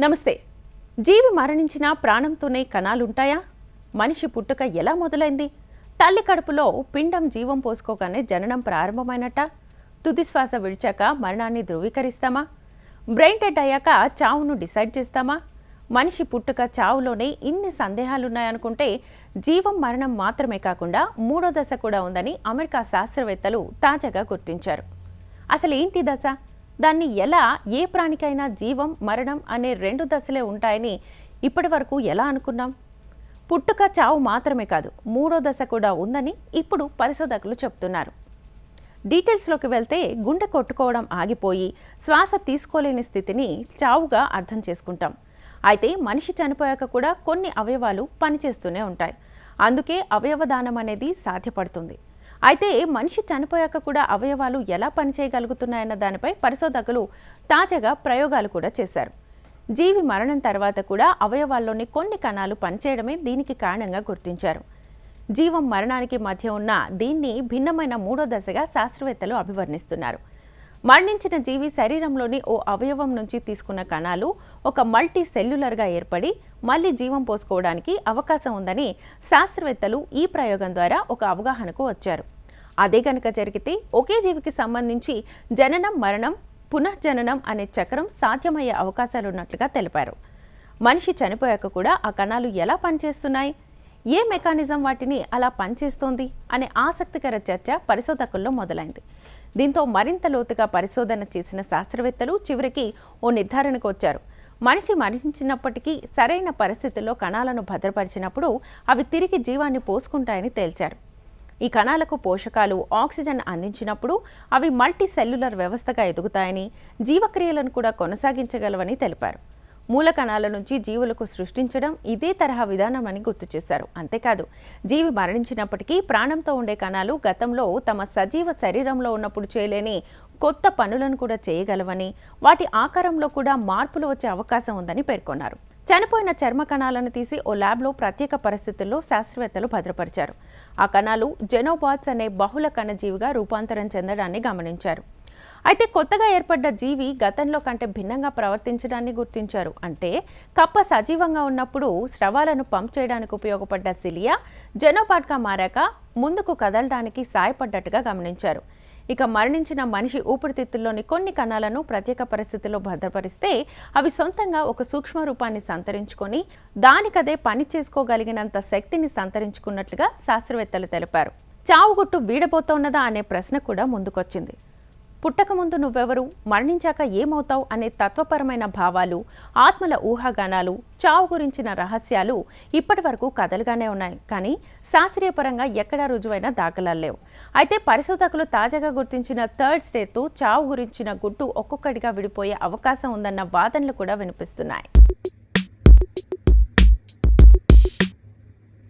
నమస్తే. జీవి మరణించిన ప్రాణంతోనే కణాలుంటాయా? మనిషి పుట్టుక ఎలా మొదలైంది? తల్లి కడుపులో పిండం జీవం పోసుకోగానే జననం ప్రారంభమైనట్ట? తుది శ్వాస విడిచాక మరణాన్ని ధృవీకరిస్తామా? బ్రెయిన్ డెడ్ అయ్యాక చావును డిసైడ్ చేస్తామా? మనిషి పుట్టుక చావులోనే ఇన్ని సందేహాలున్నాయనుకుంటే జీవం మరణం మాత్రమే కాకుండా మూడో దశ కూడా ఉందని అమెరికా శాస్త్రవేత్తలు తాజాగా గుర్తించారు. అసలు ఏంటి దశ? దాన్ని ఎలా ఏ ప్రాణికైనా జీవం మరణం అనే రెండు దశలే ఉంటాయని ఇప్పటి వరకు ఎలా అనుకున్నాం? పుట్టుక చావు మాత్రమే కాదు మూడో దశ కూడా ఉందని ఇప్పుడు పరిశోధకులు చెప్తున్నారు. డీటెయిల్స్లోకి వెళ్తే గుండె కొట్టుకోవడం ఆగిపోయి శ్వాస తీసుకోలేని స్థితిని చావుగా అర్థం చేసుకుంటాం. అయితే మనిషి చనిపోయాక కూడా కొన్ని అవయవాలు పనిచేస్తూనే ఉంటాయి. అందుకే అవయవదానం అనేది సాధ్యపడుతుంది. అయితే మనిషి చనిపోయాక కూడా అవయవాలు ఎలా పనిచేయగలుగుతున్నాయన్న దానిపై పరిశోధకులు తాజాగా ప్రయోగాలు కూడా చేశారు. జీవి మరణం తర్వాత కూడా అవయవాల్లోని కొన్ని కణాలు పనిచేయడమే దీనికి కారణంగా గుర్తించారు. జీవం మరణానికి మధ్య ఉన్న దీన్ని భిన్నమైన మూడో దశగా శాస్త్రవేత్తలు అభివర్ణిస్తున్నారు. మరణించిన జీవి శరీరంలోని ఓ అవయవం నుంచి తీసుకున్న కణాలు ఒక మల్టీ సెల్యులర్గా ఏర్పడి మళ్ళీ జీవం పోసుకోవడానికి అవకాశం ఉందని శాస్త్రవేత్తలు ఈ ప్రయోగం ద్వారా ఒక అవగాహనకు వచ్చారు. అదే కనుక జరిగితే ఒకే జీవికి సంబంధించి జననం మరణం పునఃజననం అనే చక్రం సాధ్యమయ్యే అవకాశాలున్నట్లుగా తెలిపారు. మనిషి చనిపోయాక కూడా ఆ కణాలు ఎలా పనిచేస్తున్నాయి? ఏ మెకానిజం వాటిని అలా పనిచేస్తోంది? అనే ఆసక్తికర చర్చ పరిశోధకుల్లో మొదలైంది. దీంతో మరింత లోతుగా పరిశోధన చేసిన శాస్త్రవేత్తలు చివరికి ఓ నిర్ధారణకు వచ్చారు. మనిషి మరణించినప్పటికీ సరైన పరిస్థితుల్లో కణాలను భద్రపరిచినప్పుడు అవి తిరిగి జీవాన్ని పోసుకుంటాయని తేల్చారు. ఈ కణాలకు పోషకాలు ఆక్సిజన్ అందించినప్పుడు అవి మల్టీ సెల్యులర్ వ్యవస్థగా ఎదుగుతాయని జీవక్రియలను కూడా కొనసాగించగలవని తెలిపారు. మూల కణాల నుంచి జీవులకు సృష్టించడం ఇదే తరహా విధానమని గుర్తు చేశారు. అంతేకాదు జీవి మరణించినప్పటికీ ప్రాణంతో ఉండే కణాలు గతంలో తమ సజీవ శరీరంలో ఉన్నప్పుడు చేయలేని కొత్త పనులను కూడా చేయగలవని వాటి ఆకారంలో కూడా మార్పులు వచ్చే అవకాశం ఉందని పేర్కొన్నారు. చనిపోయిన చర్మ కణాలను తీసి ఓ ల్యాబ్లో ప్రత్యేక పరిస్థితుల్లో శాస్త్రవేత్తలు భద్రపరిచారు. ఆ కణాలు జెనోబాట్స్ అనే బహుళ కణజీవిగా రూపాంతరం చెందడాన్ని గమనించారు. అయితే కొత్తగా ఏర్పడ్డ జీవి గతంలో కంటే భిన్నంగా ప్రవర్తించడాన్ని గుర్తించారు. అంటే కప్ప సజీవంగా ఉన్నప్పుడు స్రవాలను పంప్ చేయడానికి ఉపయోగపడ్డ సిలియా జెనోపాట్గా మారాక ముందుకు కదలడానికి సాయపడ్డట్టుగా గమనించారు. ఇక మరణించిన మనిషి ఊపిరితిత్తుల్లోని కొన్ని కణాలను ప్రత్యేక పరిస్థితుల్లో భద్రపరిస్తే అవి సొంతంగా ఒక సూక్ష్మ రూపాన్ని సంతరించుకొని దానికదే పని చేసుకోగలిగినంత శక్తిని సంతరించుకున్నట్లుగా శాస్త్రవేత్తలు తెలిపారు. చావుగుట్టు వీడబోతోన్నదా అనే ప్రశ్న కూడా ముందుకొచ్చింది. పుట్టక ముందు నువ్వెవరు? మరణించాక ఏమవుతావు? అనే తత్వపరమైన భావాలు ఆత్మల ఊహాగానాలు చావు గురించిన రహస్యాలు ఇప్పటి వరకు కథలుగానే ఉన్నాయి. కానీ శాస్త్రీయపరంగా ఎక్కడా రుజువైన దాఖలాలు లేవు. అయితే పరిశోధకులు తాజాగా గుర్తించిన థర్డ్ స్టేట్తో చావు గురించిన గుట్టు ఒక్కొక్కటిగా విడిపోయే అవకాశం ఉందన్న వాదనలు కూడా వినిపిస్తున్నాయి.